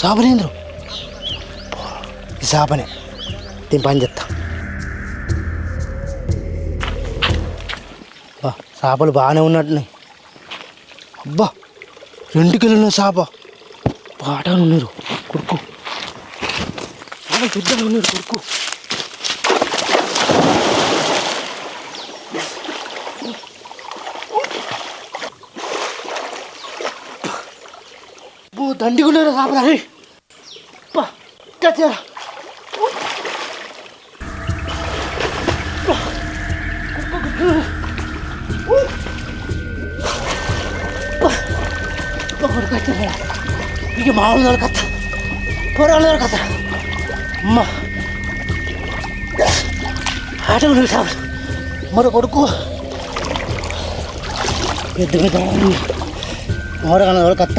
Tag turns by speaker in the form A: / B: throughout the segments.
A: చేపలేంద్రు ఈ చేపనే దీని పని చెప్తా బా చేపలు బాగానే ఉన్నట్టున్నాయి. అబ్బా రెండు కిలోల చేప పాటలు ఉన్నారు కొడుకు. పెద్దగా ఉన్నారు కొడుకు. బో దండిగున్నారు చేపలు అరే అబ్బా కచ్చరా ఇక మామూలు దొరకత్త పొరాలు దొరకత్త అమ్మ ఆటలు సార్ మరో కొడుకు పెద్ద పెద్ద మోరగాన దొరకత్త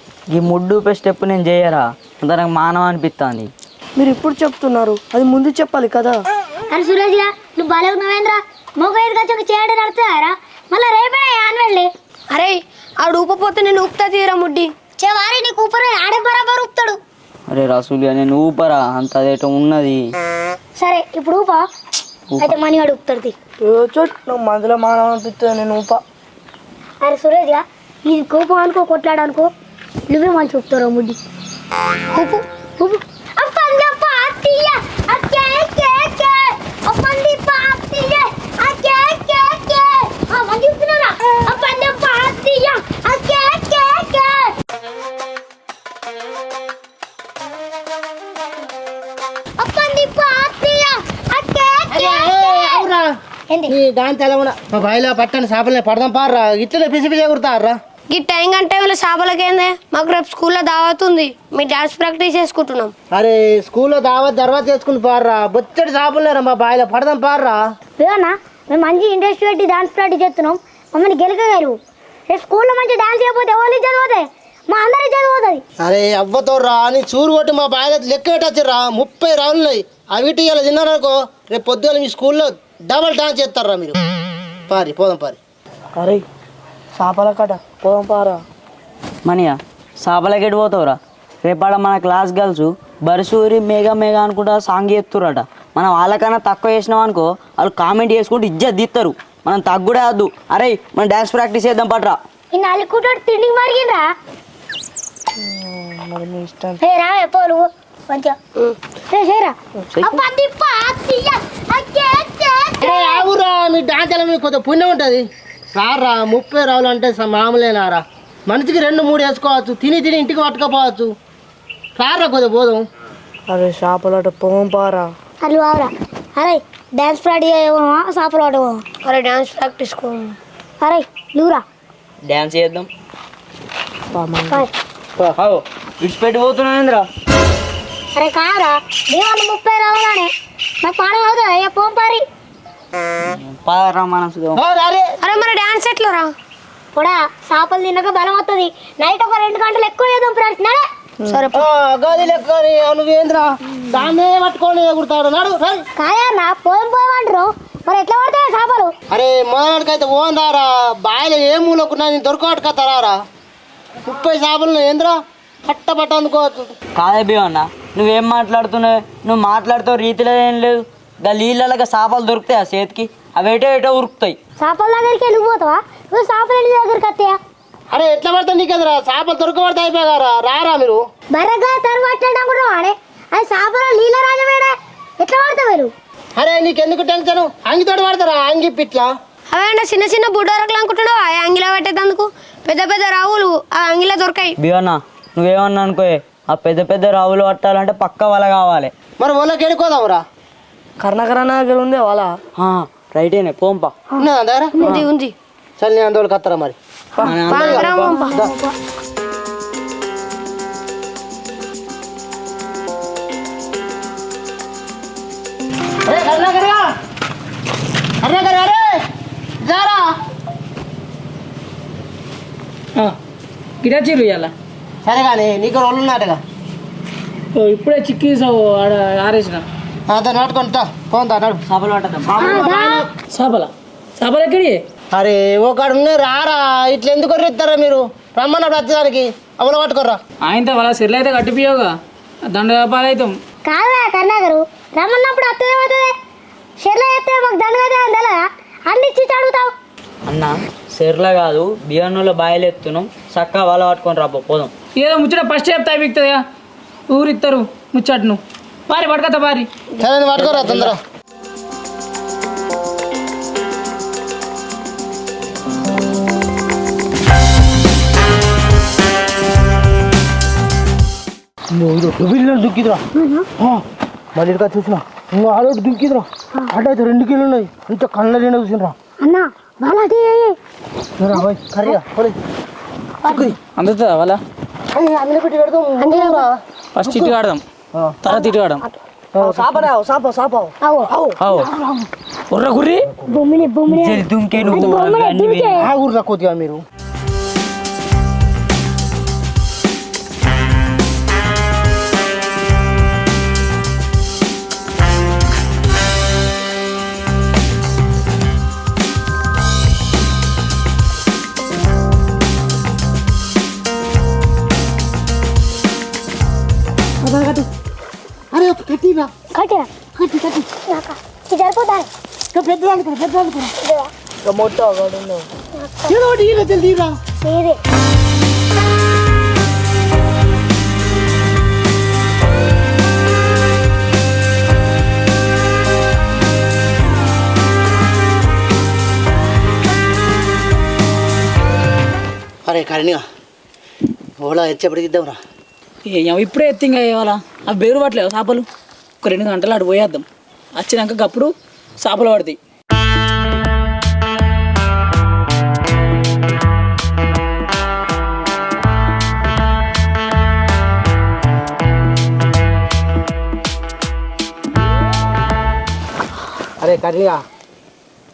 B: ఈ ముడ్డు ఊపే స్టెప్ నేను చేయరా? అంత నాకు మానవ అనిపిస్తుంది
C: మీరు ఇప్పుడు చెప్తున్నారు అది ముందు చెప్పాలి కదా?
D: అరే సురేష్గా నువ్వు భలే ఉన్నావేంద్రా మొగ ఎదురుకొచ్చి ఒక చేయడం నడుతున్నారా మళ్ళీ రేపే ఆన్వెళ్ళి
C: అరే ఆడు ఊపపోతే నేను ఊపుతా తీరా ముడ్డి?
D: చెవారి నీకు ఊపరు ఆడే బరాబర్ ఊపుతాడు.
B: అరే రసూలుగా నేను ఊపరా? అంత అదేటో ఉన్నది.
D: సరే ఇప్పుడు ఊపా. అయితే మనీ వాడు ఊపుతాడు తీ.
C: చోట్ నువ్వు మందులో మానవ అనిపిస్తుంది నేను ఊప.
D: అరే సురేష్గా ఇది కోపం అనుకో. కొట్లాడనుకో నువ్వే మంచి ఊపుతారు ముడ్డి ఊపు ఊపు అప్పంది పార్టీయ అక్కే కే కే అప్పంది పార్టీయ అక్కే కే కే ఆ మంది ఊపుతున్నారా అప్పంది పార్టీయ అక్కే కే కే అప్పంది పార్టీయ అక్కే కే
A: అవురా
D: ఏంది
A: ఈ దాని తెలవన మా బాయిలో పట్టని చేపలే పడదాం పారా ఇట్లనే పిసి పిసి కుడతారా
C: ఈ టైం కంటే వీళ్ళ చేపలకేందే మాకు రేపు స్కూల్లో దావత్ ఉంది. మీ డాన్స్ ప్రాక్టీస్ చేసుకుంటున్నాం.
A: అరే స్కూల్లో దావత్ తర్వాత చేసుకుని పారా బొచ్చడి చేపలేరా మా బాయిలో? పడదాం పారా
D: ఏమన్నా మేము మంచి ఇంట్రెస్ట్ పెట్టి డాన్స్ ప్రాక్టీస్ చేస్తున్నాం. మమ్మల్ని గెలకగారు రేపు స్కూల్లో మంచి డాన్స్ చేయకపోతే ఎవరు చదిపోతాయి మా అందరి చదిపోతుంది
A: అరే అవ్వతో రా. అని చూరు కొట్టి మా బాయిలో లెక్క పెట్టచ్చురా. ముప్పై రాళ్ళు ఉన్నాయి. అవిటి ఇలా తిన్నారనుకో రేపు పొద్దున్న మీ స్కూల్లో డబల్ డాన్స్ చేస్తారా మీరు? పారి పోదాం పారి.
C: అరే చేపల కట. పోదాం పారా.
B: మనీయా రేపాడ మన క్లాస్ గర్ల్స్ బరిసూరి మేఘా మేఘా అనుకుంటా సాంగ్ చేస్తురట మనం వాళ్ళకన్నా తక్కువ చేసినాం అనుకో వాళ్ళు కామెంట్ చేసుకుంటూ ఇజ్జత్ తీస్తారు మనం తగ్గుడే వద్దు. అరే మనం డ్యాన్స్ ప్రాక్టీస్ చేద్దాం పట్రా.
D: ఈ నలుగుంటాడు తిండికి మరిగిండ్రా?
C: మరి మీ ఇష్టం.
D: ఏ రా పోలు మంచిగా. చేయరా
A: మీ డాన్స్ మీకు కొంచెం పుణ్యం ఉంటుంది? రారా ముప్పై రావులు అంటే మామూలేనారా? మనిషికి రెండు మూడు వేసుకోవచ్చు తిని తిని ఇంటికి పట్టుకపోవచ్చు. రారా కొద్దిగా పోదాం.
C: అరే చేపలట పోదాం పారా.
D: అరే బావరా అరే డాన్స్ ప్రాక్టీస్ చేయమా ఆడమా
C: అరే డాన్స్ ప్రాక్టీస్ కో
D: అరే నువ్వురా.
B: డ్యాన్స్ చేద్దాం. విడిచిపెట్టి పోతున్నానేంద్రా
D: అరే కారా దేవాళ్ళు ముప్పై రావాలనే నాకు పాడం అవుతుంది అయ్యా పోం పారి.
B: పదరా
C: అరే డాన్స్ ఎట్లా రా?
D: చేపలు తినక బలం వస్తుంది నైట్ ఒక రెండు గంటలు ఎక్కువ చేద్దాం ఫ్రెండ్స్. నడే.
C: సరే
A: ఆ, గది లెక్కని నువ్వేంద్రా దాన్నే పట్టుకొని ఎగురుతాడు. నాడు రా.
D: కాయా నా పోయం పోయం అంటారు మరి ఎట్లా పడతాయి చేపలు?
A: అరే మొదటికైతే పోందారా బాయిలో ఏ మూలకున్నా నేను దొరకబట్టుకొస్తారా ముప్పై చేపలు ఏంద్రా? పట్ట పట్ట అందుకోవచ్చు
B: కాదే భీమన్న నువ్వేం మాట్లాడుతున్నావు? నువ్వు మాట్లాడుతావు రీతిలో ఏం లేదు గా చేపలు దొరుకుతాయి ఆ చేతికి. అవి ఏటో ఏటో ఉరుకుతాయి.
D: చేపల దగ్గరికి వెళ్ళిపోతావా నువ్వు చేపల ఇంటి దగ్గరికి వస్తాయా?
A: అరే ఎట్లా పడతా నీకు ఎదురా చేపలు దొరకబడితే అయిపోయారా రారా మీరు?
D: బర్రగా తర్వాత అనుకుంటున్నావు ఆడే అది చేపల నీళ్ళ రాజమేడే ఎట్లా పడతావు మీరు?
A: అరే నీకెందుకు టెన్షన్? అంగితోటి పడతారా? అంగి పిట్లా?
C: అవే చిన్న చిన్న బుడ్డరకలు అనుకుంటున్నావు? ఆ అంగిలా పెట్టేందుకు పెద్ద పెద్ద రావులు ఆ అంగిలా దొరకాయి.
B: భీమన్న నువ్వేమన్నా అనుకో ఆ పెద్ద పెద్ద రావులు పట్టాలంటే పక్క వల కావాలి.
A: మరి వాళ్ళకి ఎడుకోదాంరా
C: కర్ణకరణ దగ్గర ఉంది వాళ్ళ
B: రైట్ రైటేనే పోంపా
A: దారా?
C: ఉంది ఉంది.
A: చల్ నేను అందులో కత్తరా మరి?
E: గిటాచీలు ఇవ్వాలా
A: సరే కానీ నీకు రోజులు
E: ఉన్నాటగా ఇప్పుడే చిక్కీసావు ఆడ ఆరేసిన.
A: అతను నాటుకుంటా పోందా నడు
B: పట్టద్దాం
E: చేపల చేపలు ఎక్కడి?
A: అరే ఒకడు ఉన్నాయి రారా. ఇట్లా ఎందుకు ఇస్తారా మీరు? రమ్మన్నాడు వచ్చేదానికి అవల పట్టుకోర్రా.
E: ఆయనతో వాళ్ళ సెర్లు అయితే కట్టిపోయావుగా దండ వ్యాపారం అవుతాం
D: కాదా కర్ణాగరు రమ్మన్నప్పుడు అత్తదే పోతుంది. షెర్లో మాకు దండగా తెలదా? అన్ని ఇచ్చి అడుగుతావు
B: అన్న సెర్ల కాదు బియ్యంలో బాయలు ఎత్తున్నాం చక్కగా వాళ్ళ పట్టుకొని రా పోదాం.
E: ఏదో ముచ్చట ఫస్ట్ చెప్తా అయిపోతుందా ఊరు ఇస్తారు ముచ్చట్ను. వారి పడకత వారి
A: సరే పట్టుకోరా తొందర దుక్కిదిరా. మళ్ళీ ఇక్కడ చూసిన. నువ్వు ఆలోటి దుక్కిదిరా. అటైతే రెండు కిలో ఉన్నాయి. అంత కళ్ళ నిండా చూసినరా.
D: అన్న వాళ్ళది
A: కర్రీగా పోలే
E: అందుతుందా వాళ్ళ
A: అందులో పెట్టి పెడతాం.
E: ఫస్ట్ ఇటు ఆడదాం తర్వాత ఇటు ఆడదాం
A: సాపరావు సాప సాపావు
E: అవు ఉర్ర గుర్రి.
D: బొమ్మిని బొమ్మిని.
B: దుంకే నువ్వు
A: కొద్దిగా మీరు. కట్టిరా
D: కట్టి
A: ఏదో ఒకటి
D: లేదే
A: అరే కరణిగా. ఓలా ఎచ్చేపటికి ఇద్దాంరా.
E: ఏ- ఇప్పుడే ఎత్తింగా ఇవాళ. అవి బేరు పట్టలేవు చేపలు? ఒక రెండు గంటలు అటు పోయేద్దాం. వచ్చినాక అప్పుడు చేపలు పడతాయి.
A: అరే కరణిగా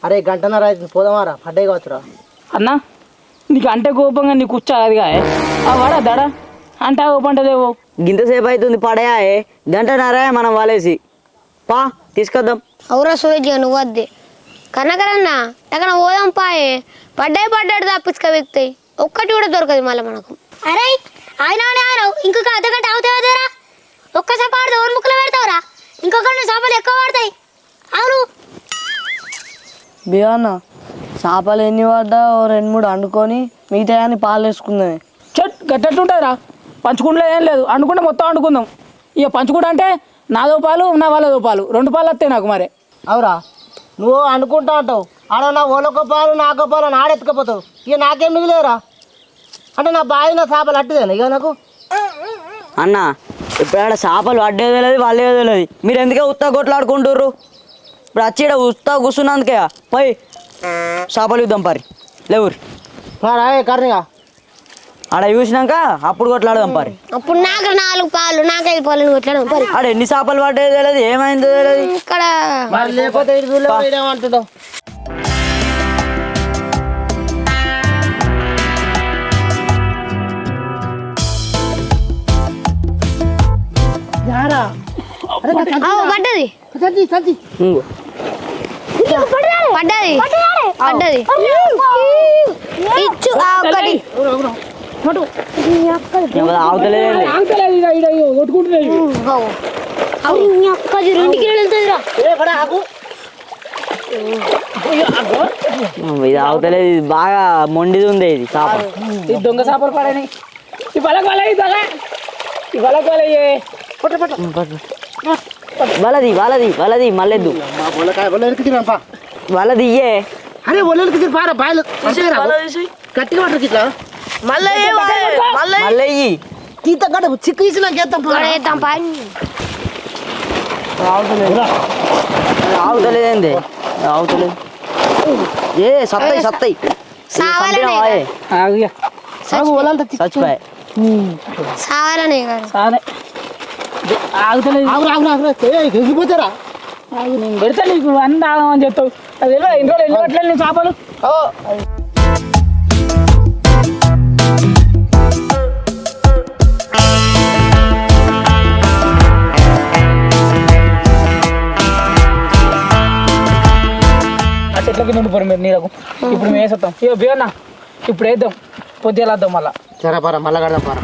A: అరే గంటన్నర అయితే పోదామారా పడ్డాయి కావచ్చురా.
E: అన్నా నీకు అంటే కోపంగా నీకు కూర్చో అదిగా వాడ దడ? అంటే కోపంటదేవో
B: గింతసేపు అవుతుంది పడయా గంటన్నర మనం వాలేసి? పా తీసుకొద్దాం.
C: అవురా సూరజ్ నువ్వు వద్దే. కనకరన్న ఎక్కడ పోదాం పాయే పడ్డాయి పడ్డాడు తప్పించుక వ్యక్తాయి ఒక్కటి కూడా దొరకదు మళ్ళీ మనకు.
D: అరే ఆయన ఆయన ఇంకొక అర్ధగంట అవుతావుతారా ఒక్కసారి పాడితే ఓన్ ముక్కలు పెడతావురా? ఇంకొక చేపలు ఎక్కువ పడతాయి అవును.
F: బియ్యన్న చేపలు ఎన్ని పడ్డా ఓ రెండు మూడు వండుకొని మిగతా అని పాలు వేసుకుందాం
E: చెట్ గట్టెట్లుంటుందిరా పంచుకుంటలో ఏం లేదు. అనుకుంటే మొత్తం వండుకుందాం ఇక పంచుకుంటా అంటే నాదో పాలు నా వాళ్ళదో పాలు. రెండు పాలు వస్తాయి నాకు మరి.
A: అవురా. నువ్వు అనుకుంటా అంటావు. ఆడ నా ఓలకో పాలు నాకో పాలు అని ఆడెత్తుకపోతావు ఇక నాకేం మిగిలేరా అంటే నా బావి నా చేపలు అట్టుదేనా ఇక నాకు?
B: అన్న ఇప్పుడు ఆడ చేపలు పడ్డేది తెలియదు వాళ్ళేదో తెలియదు మీరు ఎందుకే ఉత్తా కొట్లాడుకుంటుర్రు? ఇప్పుడు వచ్చి ఈడ ఉత్తా కూర్చున్నందుకే పోయి చేపలు ఇద్దాం పరి. లేవురు
A: కర్ణిగా
B: ఆడ చూసినాక అప్పుడు కొట్లాడదాం పరి.
C: అప్పుడు నాకు నాలుగు పాలు నాకు ఐదు పాలు కొట్లాడు పరి.
B: ఆడ ఎన్ని చేపలు పడ్డేది తెలియదు ఏమైందో తెలియదు
C: ఇక్కడ
A: మరి లేకపోతే
C: పడ్డది. పడ్డది. పడ్డది. ఇచ్చు ఆ
B: ఇది ఆగుతలేదు ఇది బాగా మొండిది ఉంది ఇది చేప
E: ఈ దొంగ చేపలు పడని. ఈ బలకు వల ఈ బలకు వల
B: వలది వలది వలది మల్లెద్దు. వలది ఇయ్యే
A: అరే ఒళ్ళెనికి తిని పారా బాయలు. గట్టిగా పట్టరు ఇట్లా
B: మల్లెయ్యి
A: తీత గడ్డ చిక్కు ఇచ్చి నాకు ఎత్తాం
C: వేద్దాం పాయి
B: ఆగుతలేదేంది ఆగుతలేదు ఏ సత్తాయి సత్తాయి. చచ్చిపోయాయి
C: సావాలనే
E: సాలే ఆగుతలేదు.
A: ఆగు ఆగు ఆగు ఎగిపోతారా
E: పెడతా నీకు అన్ని తాగమని చెప్తావు. అది ఎలా? ఎన్ని నీ చేపలు? చెట్ల కింద ఉండిపోరు మీరు నీరకు ఇప్పుడు మేము వేసేస్తాం ఇక బియ్యన్న ఇప్పుడు వేద్దాం పొద్దు వెళ్ళొద్దాం మళ్ళీ.
A: సరే పరా మళ్ళా కడదాం పరా.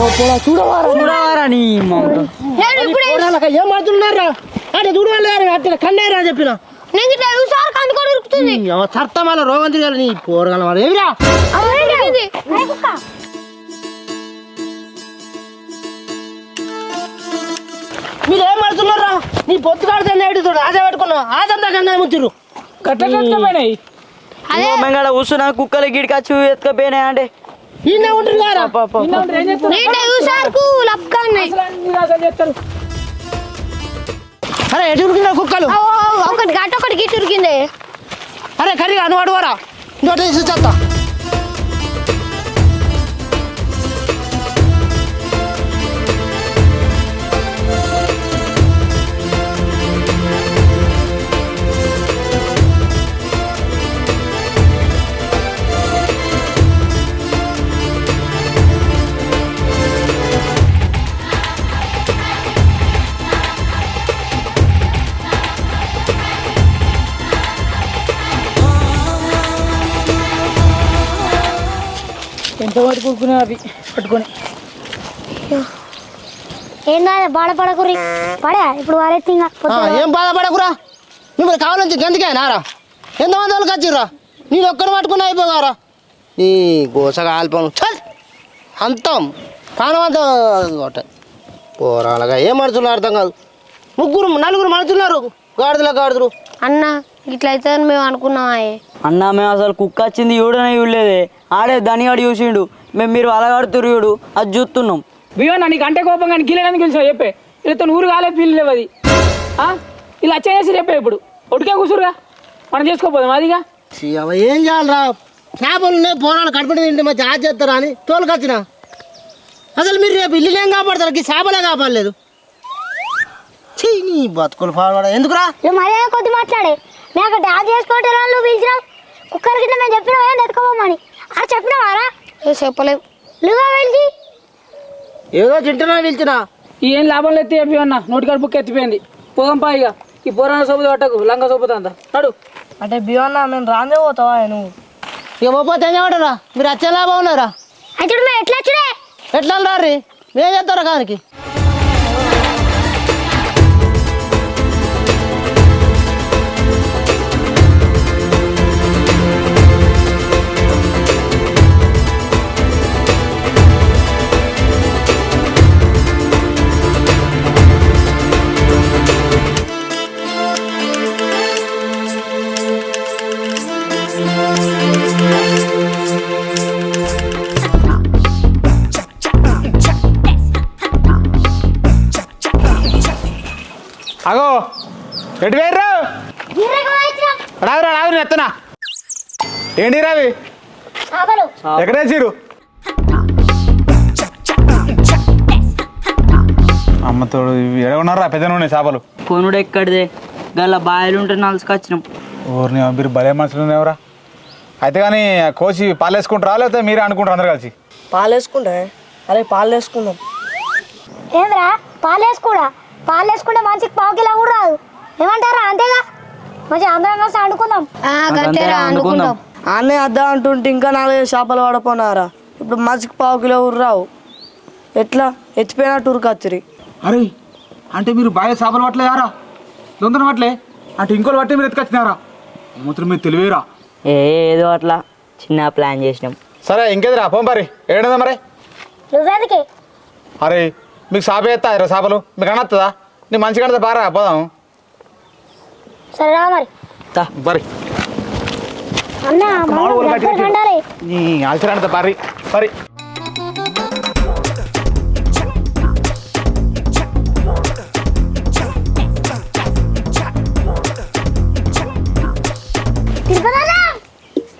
B: చూడవారా నీ
A: అంటే అట్లా కన్నేరా చెప్పిన.
C: నేను ఇట్లా చూసారు కందుకొని ఉరుకుతుంది.
A: సర్త మళ్ళీ రోగం తిరగాలి నీ పోరగాల వాడు. ఏమిరా?
C: అమ్ముతుంది.
A: మీరు ఏం మాడుతున్నారా నీ పొత్తు కాడితే ఆశ పెట్టుకున్నావు ఆదంతా కన్నా
B: మెంగడ కూర్చున్నా కుక్కలు గిడికచ్చు ఎత్తుకపోయినాయి అంటే.
A: ఈయన ఉంటుంది కదా
E: నిన్న ఉంటే ఏం చేస్తారు
C: నేను ఇట్లా చూసారు లప్గా ఉన్నాయి
E: అసలు అన్ని అసలు చేస్తారు.
A: అరే ఎటు ఉరికినా కుక్కలు?
C: ఒకటి గట్ట ఒకటి గిట్టు ఉరికింది
A: అరే కర్రీగా నువ్వు అడుగురా ఇంకోటి తీసి చేస్తా
E: వాటి కూరుకునే అవి పట్టుకొని.
D: ఏం కాదు బాధపడకురి పడే ఇప్పుడు వారెత్తి
A: ఏం బాధపడకురా మిమ్మల్ని కావాలని ఎందుకే నారా? ఎంతమంది వాళ్ళకి వచ్చిర్రా నేను ఒక్కరు పట్టుకుని అయిపోగారా? నీ గోసగా ఆల్పం. చల్ అంతం. కొట్ట పోరాలగా ఏం మనుషులు అర్థం కాదు. ముగ్గురు నలుగురు మనుషున్నారు గాడిదల గాడిదలు.
C: అన్న ఇట్లా అయితే మేము అనుకున్నాం
B: అన్న మేము అసలు కుక్క వచ్చింది చూడనే చూడలేదే. ఆడే ధనిగాడు చూసిండు. మేము మీరు అలగాడుతురు చూడు అది చూస్తున్నాం.
E: బియ్యం నీకు అంటే కోపం కానీ గీలేదని గెలిచావు చెప్పే. వీళ్ళతో ఊరు కాలేదు పిల్లి లేవు అది. ఆ? ఇలా వచ్చేసి చెప్పే ఇప్పుడు. ఒడికే కూసురుగా. మనం చేసుకోపోదాం అదిగా
A: ఛీ, అవ ఏం చేయాలరా? చేపలు ఉన్నాయి పోరాలు కడుపుని తింటే మంచి ఆశ చేస్తారా అని తోలుకొచ్చిన అసలు మీరు రేపు ఇల్లు ఏం కాపాడతారు? ఈ చేపలే కాపాడలేదు. చీ నీ బతుకులు పాడవాడ? ఎందుకురా?
D: నువ్వు మర్యాద కొద్ది మాట్లాడే? మేము అక్కడ డాన్స్ చేసుకోవటం వాళ్ళు పిలిచినాం కుక్కర్ గిట్ల మేము చెప్పినాం ఏం ఎత్తుకోమని ఆ చెప్పినావారా
C: ఏ చెప్పలేము
D: నువ్వే వెళ్ళి
A: ఏదో తింటున్నా పిలిచినా
E: ఏం లాభం లేదు చెప్పి అన్న. నోటి కడుపుకి ఎత్తిపోయింది. పోదాం పా ఇక. ఈ పురాణ సోపు పట్టకు లంగా సోపుతా అంత నడు.
F: అంటే బియ్యన్న మేము రాందే పోతావా నువ్వు?
A: ఇక పోతే ఏం చేయమంటారా మీరు వచ్చే లాభం ఉన్నారా
D: అయితే మేము ఎట్లా వచ్చుడే?
A: ఎట్లా రారి మేము చేస్తారా కానికి?
G: ఏంటి రావి? ఎక్కడేసిరు అమ్మతోడు ఉన్నారా? పెద్ద ఉన్నాయి చేపలు.
B: కొనుడు ఎక్కడిదే? గల బాయలు ఉంటే నలుసుకొచ్చినాం.
G: ఊరిని మీరు భలే మనుషులు ఉన్నావురా. అయితే కానీ కోసి పాలేసుకుంటారా? లేకపోతే మీరే అనుకుంటారు అందరు కలిసి?
F: పాలు వేసుకుంటే అరే పాలు వేసుకుందాం
D: ఏంద్రా? పాలు వేసుకోడా పాలు వేసుకుంటే మంచికి పావు కిలో కూడా రాదు. ఏమంటారా? అంతేగా? మంచి అందరం కలిసి వండుకుందాం.
C: ఆ, గంతేరా అనుకుందాం
F: ఆనే అద్దా అంటుంటే ఇంకా నాలుగు చేపలు పడపోనారా? ఇప్పుడు మసికి పావు కిలో ఊరు రావు ఎట్లా ఎత్తిపోయినట్టు ఉరికత్తిరి
G: అరే అంటే మీరు బాగా చేపలు పట్టలేదారా దొంగన పట్టలే? అంటే ఇంకోటి పట్టి మీరు ఎత్తుకొచ్చినారా? అమ్మతులు మీరు తెలివేరా?
B: ఏ ఏదో అట్లా. చిన్న ప్లాన్ చేసినాం.
G: సరే ఇంకేదిరా? పోం మరి ఏడుందా మరి?
D: నువ్వెందుకే?
G: అరే మీకు సాప ఎత్తా ఇరా చేపలు? మీకు అనొస్తుందా నీ మంచిగా కడితే బారా పోదాం.
D: సరే రా మరి.
B: తా.
G: బరి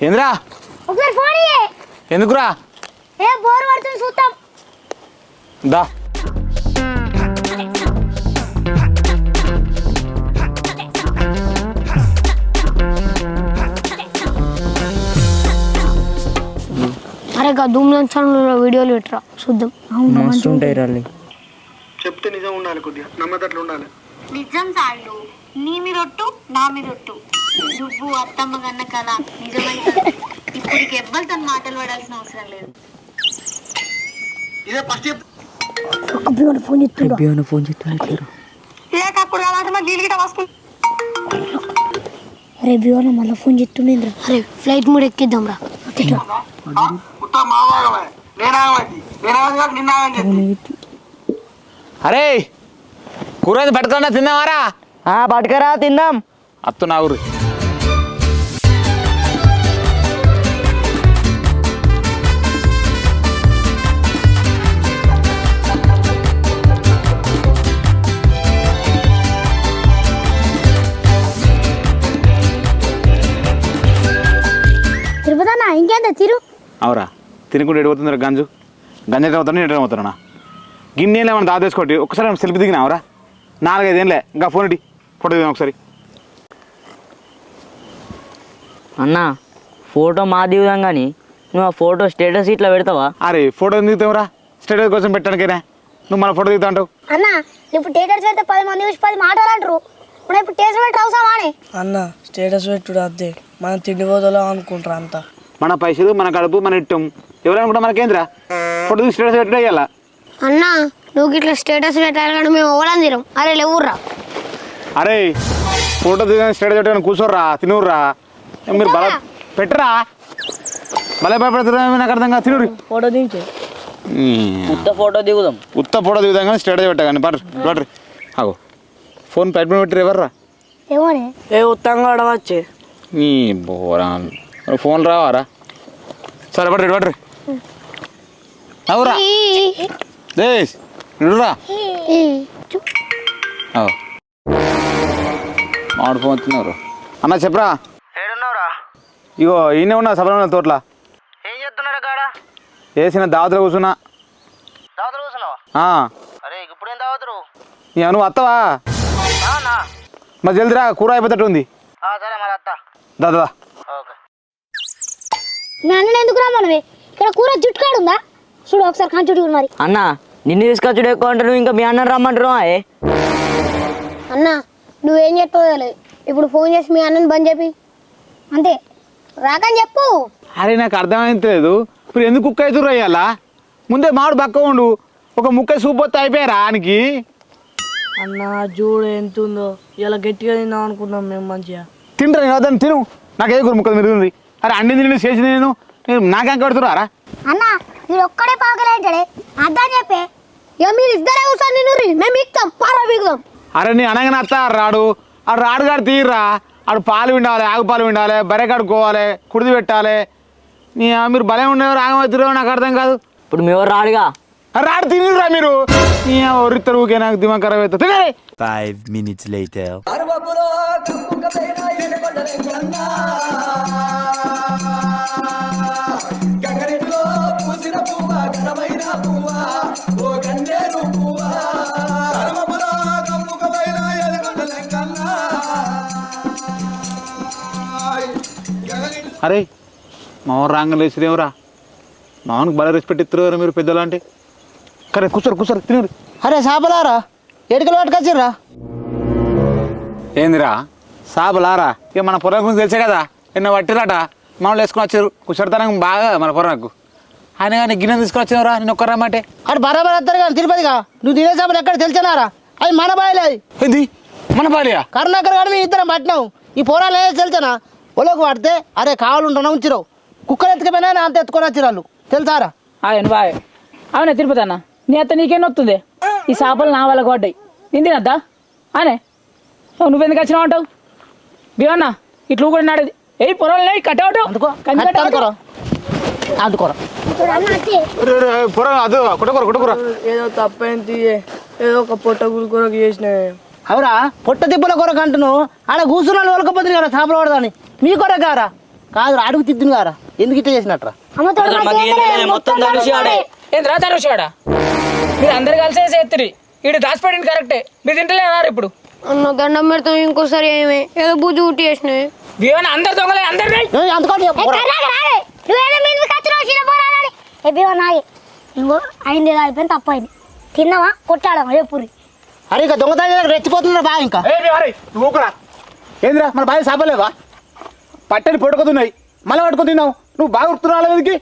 G: ఏందిరా?
D: ఒకసారి ఫోన్ ఇయ్యే.
G: ఎందుకురా?
D: ఏ బోర్ పడుతుంది చూద్దాం.
G: దా.
D: అరే ధూమ్ ఛానల్లో వీడియోలు పెట్టరా? చూద్దాం.
B: మస్తు ఉంటాయి రల్లి
H: చెప్తే నిజం ఉండాలి కొద్దిగా. నమ్మదట్లు ఉండాలి.
I: నిజం సాళ్ళు నీ మీరొట్టు నా మీరొట్టు నువ్వు అత్తమ్మ కన్న కళ. నిజమైతే ఇప్పుడు ఎవ్వరితో మాటలు పడాల్సిన అవసరం లేదు.
H: ఇదే ఫస్ట్
D: ఫోన్
B: ఏమైనా ఫోన్ చేస్తున్నారు
I: లేక అప్పుడు కావాలంటే మరి నీళ్ళు గిట్ట వాసుకుంటా
D: అరే మళ్ళీ ఫోన్ అరే ఫ్లైట్ మూడ్ ఎక్కిద్దాం రా
H: ఉత్త మావాగమే నేనాగమైంది నేనాగం కాదు నిన్నాగం చెప్పి.
G: అరే కూర పెట్టుకున్నా తిన్నావారా?
B: పట్టుకరా తిందాం.
G: అత్తు నా ఊరు.
D: తిరుపతి తిరు.
G: అవురా. తినకుండా ఎడిపోతుందిరా గంజు? గంజ అవుతాను ఎడ అవుతానా గిన్నెలు ఏమైనా దాదేసుకోటి ఒకసారి సెల్ఫీ దిగినావురా? నాలుగైదేళ్ళే ఇంకా ఫోన్ ఇటీ ఫోటో దిగాం ఒకసారి.
B: అన్న ఫోటో మా దిగుదాం కానీ నువ్వు ఆ ఫోటో స్టేటస్ ఇట్లా పెడతావా?
G: అరే ఫోటో ఎందుకు దిగుతావురా? స్టేటస్ కోసం పెట్టడానికేనే? నువ్వు మన ఫోటో దిగుతా అంటావు.
D: అన్న ఇప్పుడు థియేటర్స్ అయితే పది మంది చూసి పది మాటలు అంటారు. ఇప్పుడు ఇప్పుడు టేస్ట్ పెట్టి అవసరమా అని?
F: అన్న స్టేటస్ పెట్టుడు అద్దే. మనం తిండి పోదలో అనుకుంటారు అంతా.
G: మన పైసలు మన కడుపు మన ఇట్టం ఎవరైనా కూడా మనకేంద్రా ఫోటో తీసి స్టేటస్ పెట్టడం వేయాలా
C: అన్న నువ్వు ఇట్లా స్టేటస్ పెట్టాలి కానీ మేము ఓవడం తిరం అరే లేవుర్రా.
G: అరే ఫోటో దిగాని స్టేటస్ పెట్టగానే కూర్చోర్రా తినుర్రా. మీరు బల పెట్టరా. భలే భయపడుతున్నా నాకు అర్థం కాదు తినురి.
F: ఫోటో దించే.
B: ఉత్త ఫోటో దిగుదాం.
G: ఉత్త ఫోటో దిగుదాం కానీ స్టేటస్ పెట్టగానే. బర్ బట్రి ఆగో. ఫోన్ పెట్టి పెట్టరు ఎవర్రా?
D: ఏమోనే.
F: ఏ ఉత్తంగా అడవచ్చే
G: నీ బోరా ఫోన్ రావారా? సరే పట్రి పట్రి అవురా దేశ్ ఇడురా అవు మామిడి ఫోన్ తిన్నారు అన్న చెప్పరా?
A: ఏడున్నావురా?
G: ఇగో ఈయన ఉన్నా సభలో తోట్ల.
A: ఏం చేస్తున్నాడు కాడ
G: వేసిన దావతలో కూర్చున్నా.
A: దావతలు కూర్చున్నావా? అరే ఇప్పుడు ఏం దావతురు
G: నువ్వు
A: అవునా
G: మరి జల్దిరా కూర అయిపోతట్టు ఉంది.
A: సరే మరి అత్త.
G: దాదా
A: ఓకే.
D: మీ అన్న ఎందుకు రమ్మనవే? ఇక్కడ కూర జుట్టు ఉందా చూడు ఒకసారి కాని చుట్టూ మరి.
B: అన్న నిన్ను తీసుకొచ్చుడు ఎక్కువ అంటారు ఇంకా మీ అన్న రమ్మంటారు ఏ?
C: అన్న నువ్వేం చెప్పావు తెలియదు ఇప్పుడు ఫోన్ చేసి మీ అన్నని బంద్ చెప్పి
D: అంతే.
C: రాకని చెప్పు.
G: అరే నాకు అర్థమైంది లేదు ఇప్పుడు ఎందుకు కుక్క అవుతుర్రు అయ్యాలా ముందే మామిడి పక్క ఉండు ఒక ముక్క సూప్ వస్తే అయిపోయారా ఆనికి?
F: అన్న చూడు ఎంత ఉందో. ఇలా గట్టిగా తిందాం అనుకున్నాం మేము మంచిగా.
G: తింటారు నేను వద్దని తిను. నాకే కూర ముక్కలు మిరుగుంది అరే అన్ని తిని చేసింది నేను నేను నాకేం కడుతురా
D: అన్న మీరు ఒక్కడే పాకలేంటాడే అద్దా చెప్పే.
C: ఇక మీరు ఇద్దరే కూర్చొని నిన్నుర్రి మేము ఇక్తాం పారా బిగుదాం
G: అరే నీ అనగానే అత్త రాడు. ఆడు రాడు కాడు తీర్రా. ఆడు పాలు విండాలి ఆగు పాలు విండాలి బర్రె కడుక్కోవాలి కుడిది పెట్టాలి. నీ మీరు భలే ఉండేవారు ఆగమవుతారో నాకు అర్థం కాదు.
B: ఇప్పుడు మీ ఎవరు రాడుగా?
G: ఆ రాడు తినిరా మీరు. నీ ఒరిత్తరు ఊకే నాకు దిమాగ్ ఖరాబ్ అవుతుంది. తినరే.
J: Five minutes later.
G: అరే మావాడు రాంగలు వేసిదేమరా? మామూలుకి భలే రెస్పెక్ట్ ఇస్తారు మీరు పెద్దలు అంటే కరే కూర్చోరు కూర్చోరు తినరు.
A: అరే చేపలారా ఎడికలు పట్టుకొచ్చిర్రా?
G: ఏందిరా? సాబలారా ఇక మన పొలం గురించి తెలిసే కదా? నిన్న పట్టిరాట మామూలు వేసుకొని వచ్చారు. కుషడతనం బాగా మన పొరకు ఆయన కానీ గిన్నె తీసుకొని వచ్చినవరా నేను ఒక్కరు రమ్మంటే
A: అటు బరాబర్ వస్తారు కానీ తిరుపతిగా? నువ్వు తినే చేపలు ఎక్కడ తెలిసినారా? అవి మన బాయిలే అవి.
G: ఏంది? మన పాలియా
A: కరుణాకర్ గారు మీ ఇద్దరం పట్టినాం. ఈ పోరాలు ఏదో తెలిసినా? ఒలోకి పడితే అరే కావాలంటున్నా ఉంచిరావు కుక్కలు ఎత్తుకపోయినా అంత ఎత్తుకొని వచ్చి వాళ్ళు తెలుసారా?
E: ఆయన బాయ్. అవునా తిరుపతి అన్న. నీ అత్త నీకేం వస్తుంది ఈ చేపలు నా వాళ్ళకి పడ్డాయి నేను తినద్దా? అనే నువ్వెందుకు వచ్చినావు అంటావు? భీమన్న ఇట్లు కూడా నాడేది. ఏ పొరలు కట్టవటం.
A: అందుకో కట్ట అందుకోరా
G: పొర అది కుటకుర కుటకుర
F: ఏదో తప్పైంది ఏదో ఒక పొట్ట గురికొరకు చేసినా.
A: అవురా పొట్ట తిప్పుల కొరకు అంటున్నావు. ఆడ కూర్చున్న వాళ్ళకపోతుంది కదా చేపలు పడదాని మీ కొరకు కారా? కాదు అడుగు తిద్దును కారా. ఎందుకు ఇట్లా చేసినట్రా
B: మొత్తం తడిసి ఆడే.
E: ఏంద్రా తరుషాడా మీరు అందరు కలిసే చేస్తారు ఈడు దాచిపెట్టింది కరెక్టే మీరు తింటలేనారు ఇప్పుడు?
C: అన్న దండం పెడతాం ఇంకోసారి ఏమి? ఏదో బుజ్జి ఉట్టి చేసినాయి
E: భీమన్న అందరు దొంగలే అందరు
D: నువ్వేదో మీద కచ్చినావు చిన్న నాగి ఇంకో అయింది ఏదో అయిపోయింది తప్పు అయింది తిన్నావా? కొట్టాడమా ఎప్పుడు
A: అరే ఇక దొంగతనం రెచ్చిపోతున్నా బా ఇంకా.
G: ఏ అరే నువ్వు ఊకురా ఏందిరా మన బావి సాపలేవా? పట్టని పొడుకుతున్నాయి. మళ్ళీ పట్టుకొని తిన్నావు. నువ్వు బాగా ఉడుతున్నావు మీదకి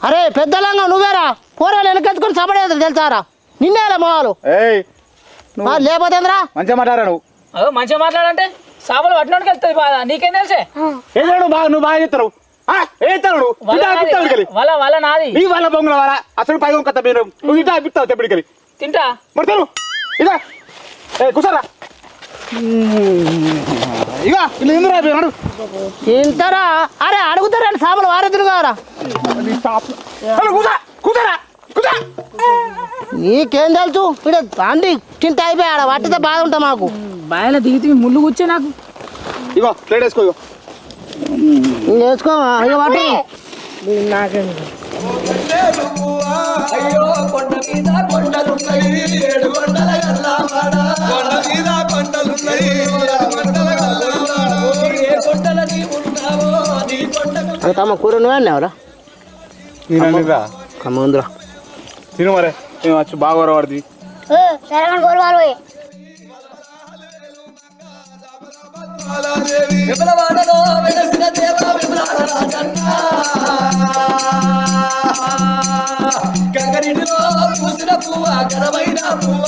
A: అరే పెద్దలంగా నువ్వేరా? కూరలు వెనకెత్తుకొని చపడేది తెలుసారా నిన్నేలా మొహాలు.
G: ఏయ్
A: ఆ, లేకపోతే ఏందిరా?
G: మంచిగా మాట్లాడా నువ్వు?
E: అదో మంచిగా మాట్లాడంటే చేపలు పట్టినోడికి వెళ్తుంది బాధ. నీకేం తెలిసే?
G: ఏదో నువ్వు బాగా నువ్వు బాగా చెప్తావు
E: నాది,
G: బొంగుల వాళ్ళ అసలు పైగా కొత్త మీరు. నువ్వు ఇట్లా అప్పిస్తావు తెప్పటికి
E: తింటా.
G: ఏ ఇక ఇలా ఎందుకు
A: తింటారా అరే అడుగుతారా? సాములు వారెదురు కారా నీకేం తెలుసు? ఇక్కడ అండి తింటే అయిపోయాడ వాటితో బాధ ఉంటా మాకు.
E: బాయలో దిగితే ముళ్ళు కూర్చే నాకు.
G: ఇగో ప్లేట్ వేసుకో ఇగో
A: వేసుకో అయ్యో తమ్మ కూర నువ్వే అన్నావురా?
G: నేను
A: కమ్మ. ఉందిరా.
G: తిను మరే. నేను వచ్చి బాగా పడుతుంది.
D: సరే విమలవాడలో వెలసిన దేవుడ
K: గంగ నీటిలో పూసిన పువ్వ గరమైన పువ్వ.